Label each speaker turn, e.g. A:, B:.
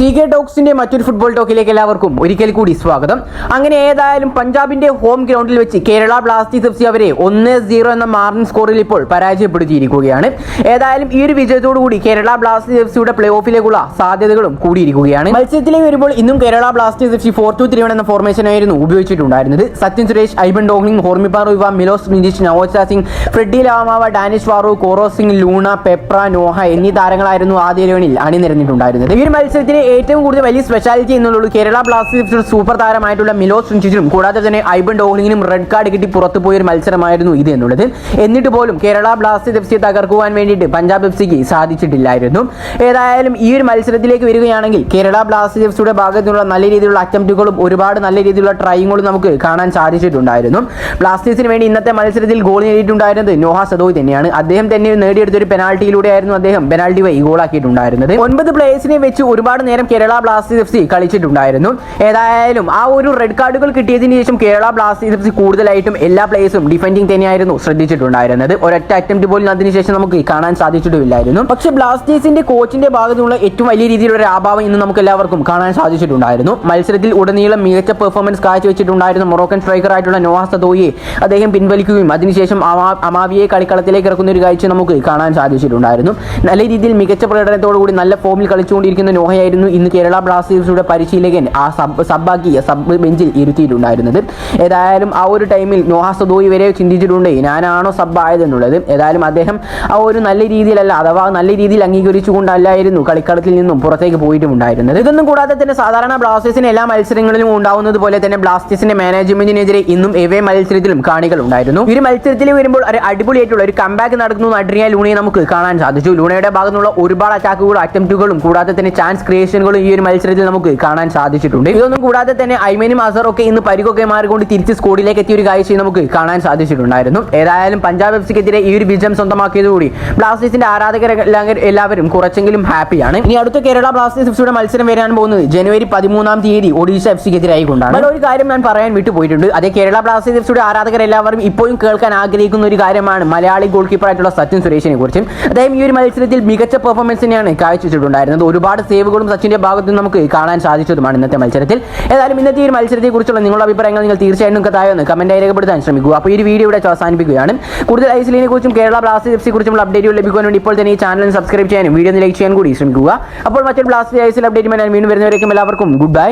A: C K ടോക്സിന്റെ മറ്റൊരു football ടോക്കിലേക്ക് എല്ലാവർക്കും ഒരിക്കൽ കൂടി സ്വാഗതം. അങ്ങനെ ഏതായാലും പഞ്ചാബിന്റെ ഹോം ഗ്രൗണ്ടിൽ വെച്ച് കേരള ബ്ലാസ്റ്റേഴ്സ് എഫ് സി അവരെ ഒന്ന് സീറോ എന്ന മാർജിൻ സ്കോറിൽ ഇപ്പോൾ പരാജയപ്പെടുത്തിയിരിക്കുകയാണ്. ഏതായാലും ഈ ഒരു വിജയത്തോടു കൂടി കേരള ബ്ലാസ്റ്റേഴ്സ് എഫ് സിയുടെ പ്ലേ ഓഫിലേക്കുള്ള സാധ്യതകളും കൂടിയിരിക്കുകയാണ്. മത്സരത്തിലേക്ക് വരുമ്പോൾ ഇന്നും Kerala Blasters F C four two three എന്ന ഫോർമേഷൻ ആയിരുന്നു ഉപയോഗിച്ചിട്ടുണ്ടായിരുന്നത്. സച്ചിൻ സുരേഷ് ഐബൻ ഡോഗ്ലിംഗ് ഹോർമിപ്പാർ റുവ മിലോസ് മിനിഷ് Naocha Singh Freddy Lallawmawma Danish വാറു Korou Singh Luna Peprah Noah എന്നീ താരങ്ങളായിരുന്നു ആദ്യ ലോണിൽ അണിനിരന്നിട്ടുണ്ടായിരുന്നത്. ഈ ഒരു മത്സരത്തിന് ഏറ്റവും കൂടുതൽ വലിയ സ്പെഷ്യാലിറ്റി എന്നുള്ളൂ കേരള ബ്ലാസ്റ്റേഴ്സ് സൂപ്പർ താരമായിട്ടുള്ള മിലോസ് സുഞ്ചിച്ചിനും കൂടാതെ തന്നെ ഐബൻ ഡോഹ്ലിങ്ങിനും റെഡ് കാർഡ് കിട്ടി പുറത്തു പോയൊരു മത്സരമായിരുന്നു ഇത് എന്നുള്ളത്. എന്നിട്ട് പോലും കേരള ബ്ലാസ്റ്റേഴ്സ് എഫ് സി തകർക്കുവാൻ വേണ്ടിയിട്ട് പഞ്ചാബ് എഫ് സിക്ക് സാധിച്ചിട്ടില്ലായിരുന്നു. ഏതായാലും ഈ ഒരു മത്സരത്തിലേക്ക് വരികയാണെങ്കിൽ കേരള ബ്ലാസ്റ്റേഴ്സ് എഫ് സിയുടെ ഭാഗത്തു നിന്നുള്ള നല്ല രീതിയിലുള്ള അറ്റംപ്റ്റുകളും ഒരുപാട് നല്ല രീതിയിലുള്ള ട്രൈങ്ങുകളും നമുക്ക് കാണാൻ സാധിച്ചിട്ടുണ്ടായിരുന്നു. ബ്ലാസ്റ്റേഴ്സിന് വേണ്ടി ഇന്നത്തെ മത്സരത്തിൽ ഗോൾ നേടിയിട്ടുണ്ടായിരുന്നത് നോഹ സദോയ് തന്നെയാണ്. അദ്ദേഹം തന്നെ നേടിയെടുത്ത ഒരു പെനാൾട്ടിയിലൂടെയായിരുന്നു അദ്ദേഹം പെനാൾട്ടി വൈ ഗോളാക്കിയിട്ടുണ്ടായിരുന്നത് ഒൻപത് പ്ലേയേഴ്സിനെ വെച്ച് ഒരുപാട് നേരം കേരള ബ്ലാസ്റ്റേഴ്സ് എഫ് സി കളിച്ചിട്ടുണ്ടായിരുന്നു. ഏതായാലും ആ ഒരു റെഡ് കാർഡുകൾ കിട്ടിയതിന് ശേഷം കേരള ബ്ലാസ്റ്റേഴ്സ് എഫ് സി കൂടുതലായിട്ടും എല്ലാ പ്ലേയേഴ്സും ഡിഫെൻഡിങ് തന്നെയായിരുന്നു ശ്രദ്ധിച്ചിട്ടുണ്ടായിരുന്നത്. ഒരൊറ്റ അറ്റംപ്റ്റ് പോലും അതിനുശേഷം നമുക്ക് കാണാൻ സാധിച്ചിട്ടുമില്ലായിരുന്നു. പക്ഷേ ബ്ലാസ്റ്റേഴ്സിന്റെ കോച്ചിന്റെ ഭാഗത്തുനിന്നുള്ള ഏറ്റവും വലിയ രീതിയിലുള്ള ഒരു അഭാവം ഇന്ന് നമുക്ക് എല്ലാവർക്കും കാണാൻ സാധിച്ചിട്ടുണ്ടായിരുന്നു. മത്സരത്തിൽ ഉടനീളം മികച്ച പെർഫോമൻസ് കാഴ്ചവെച്ചിട്ടുണ്ടായിരുന്ന മൊറോക്കൻ സ്ട്രൈക്കർ ആയിട്ടുള്ള നോഹ സദോയെ അദ്ദേഹം പിൻവലിക്കുകയും അതിനുശേഷം അമാ- അമാവിയെ കളിക്കളത്തിലേക്ക് ഇറക്കുന്ന ഒരു കാഴ്ച നമുക്ക് കാണാൻ സാധിച്ചിട്ടുണ്ടായിരുന്നു. നല്ല രീതിയിൽ മികച്ച പ്രകടനത്തോടു കൂടി നല്ല ഫോമിൽ കളിച്ചുകൊണ്ടിരിക്കുന്ന നോഹയായിരുന്നു ഇന്ന് കേരള ബ്ലാസ്റ്റേഴ്സിയുടെ പരിശീലകൻ ആ സബ് സബ്ബാക്കി സബ് ബെഞ്ചിൽ ഇരുത്തിയിട്ടുണ്ടായിരുന്നത്. ഏതായാലും ആ ഒരു ടൈമിൽ നോഹാസദോയി വരെ ചിന്തിച്ചിട്ടുണ്ട്. ഞാനാണോ സബ്ബായതെന്നുള്ളത് ഏതായാലും അദ്ദേഹം ആ ഒരു നല്ല രീതിയിലല്ല അഥവാ നല്ല രീതിയിൽ അംഗീകരിച്ചുകൊണ്ടല്ലായിരുന്നു കളിക്കളത്തിൽ നിന്നും പുറത്തേക്ക് പോയിട്ടുമുണ്ടായിരുന്നത്. ഇതൊന്നും കൂടാതെ തന്നെ സാധാരണ ബ്ലാസ്റ്റേഴ്സിന് എല്ലാ മത്സരങ്ങളിലും ഉണ്ടാവുന്നത് പോലെ തന്നെ ബ്ലാസ്റ്റേഴ്സിന്റെ മാനേജ്മെന്റിനെതിരെ ഇന്നും എവേ മത്സരത്തിലും കാണികൾ ഉണ്ടായിരുന്നു. ഒരു മത്സരത്തിൽ വരുമ്പോൾ അടിപൊളിയായിട്ടുള്ള ഒരു കമ്പാക്ക് നടക്കുന്നു. അഡ്രിയ ലൂണയെ നമുക്ക് കാണാൻ സാധിച്ചു. ലൂണയുടെ ഭാഗത്തുനിന്നുള്ള ഒരുപാട് അറ്റാക്കുകളും അറ്റംപ്റ്റുകളും കൂടാതെ തന്നെ ചാൻസ് ക്രിയേഷനുകളും ഈ ഒരു മത്സരത്തിൽ നമുക്ക് കാണാൻ സാധിച്ചിട്ടുണ്ട്. ഇതൊന്നും കൂടാതെ തന്നെ ഐമനും അസറൊക്കെ ഇന്ന് പരിക്കൊക്കെ മാറിക്കൊണ്ട് തിരിച്ച് സ്കോഡിലേക്ക് എത്തിയ ഒരു കാഴ്ചയും നമുക്ക് കാണാൻ സാധിച്ചിട്ടുണ്ടായിരുന്നു. ഏതായാലും പഞ്ചാബ് എഫ് സിക്കെതിരെ ഈ ഒരു വിജയം സ്വന്തമാക്കിയതോടുകൂടി ബ്ലാസ്റ്റേഴ്സിന്റെ ആരാധകർ എല്ലാവരും കുറച്ചെങ്കിലും ഹാപ്പിയാണ്. ഇനി അടുത്ത കേരള ബ്ലാസ്റ്റേഴ്സ് എഫ്സിയുടെ മത്സരം വരാൻ പോകുന്നത് ജനുവരി പതിമൂന്നാം തീയതി ഒഡീഷ എഫ് സിക്കെതിരായി കൊണ്ടാണ് ഒരു കാര്യം ഞാൻ പറയാൻ വിട്ടുപോയിട്ടുണ്ട് അതേ കേരള ബ്ലാസ്റ്റേഴ്സ് എഫ് സിയുടെ ആരാധകർ എല്ലാവരും ഇപ്പോഴും കേൾക്കാൻ ആഗ്രഹിക്കുന്ന ഒരു കാര്യമാണ് മലയാളി ഗോൾ കീപ്പർ ആയിട്ടുള്ള സച്ചിൻ സുരേഷിനെ കുറിച്ചും. അദ്ദേഹം ഈ ഒരു മത്സരത്തിൽ മികച്ച പെർഫോമൻസ് തന്നെയാണ് കാഴ്ചവെച്ചിട്ടുണ്ടായിരുന്നത്. ഒരുപാട് സേവുകളും സച്ചിന്റെ ഭാഗത്ത് നമുക്ക് കാണാൻ സാധിച്ചതുമാണ് ഇന്നത്തെ മത്സരത്തിൽ. ഏതായാലും ഇന്നത്തെ ഈ ഒരു മത്സരത്തെ കുറിച്ചുള്ള നിങ്ങളുടെ അഭിപ്രായങ്ങൾ നിങ്ങൾ തീർച്ചയായും നിങ്ങൾക്ക് താഴെ ഒന്ന് കമന്റായി രേഖപ്പെടുത്താൻ ശ്രമിക്കുക. അപ്പോൾ ഈ ഒരു വീഡിയോ ഇവിടെ അവസാനിപ്പിക്കുകയാണ്. കൂടുതൽ ഐസിലിനെ കുറിച്ചും കേരള ബ്ലാസ്റ്റേഴ്സ് എഫ് സി കുറിച്ചുള്ള അപ്ഡേറ്റുകൾ ലഭിക്കാൻ വേണ്ടി ഇപ്പോൾ തന്നെ ഈ ചാനൽ സബ്സ്ക്രൈബ് ചെയ്യാനും വീഡിയോ ലൈക്ക് ചെയ്യാൻ കൂടി ശ്രമിക്കുക. അപ്പോൾ മറ്റൊരു ബ്ലാസ്റ്റേഴ്സ് ഐസിൽ അപ്ഡേറ്റ് ഞാൻ വീണ്ടും വരുന്നവരേക്കും എല്ലാവർക്കും ഗുഡ് ബൈ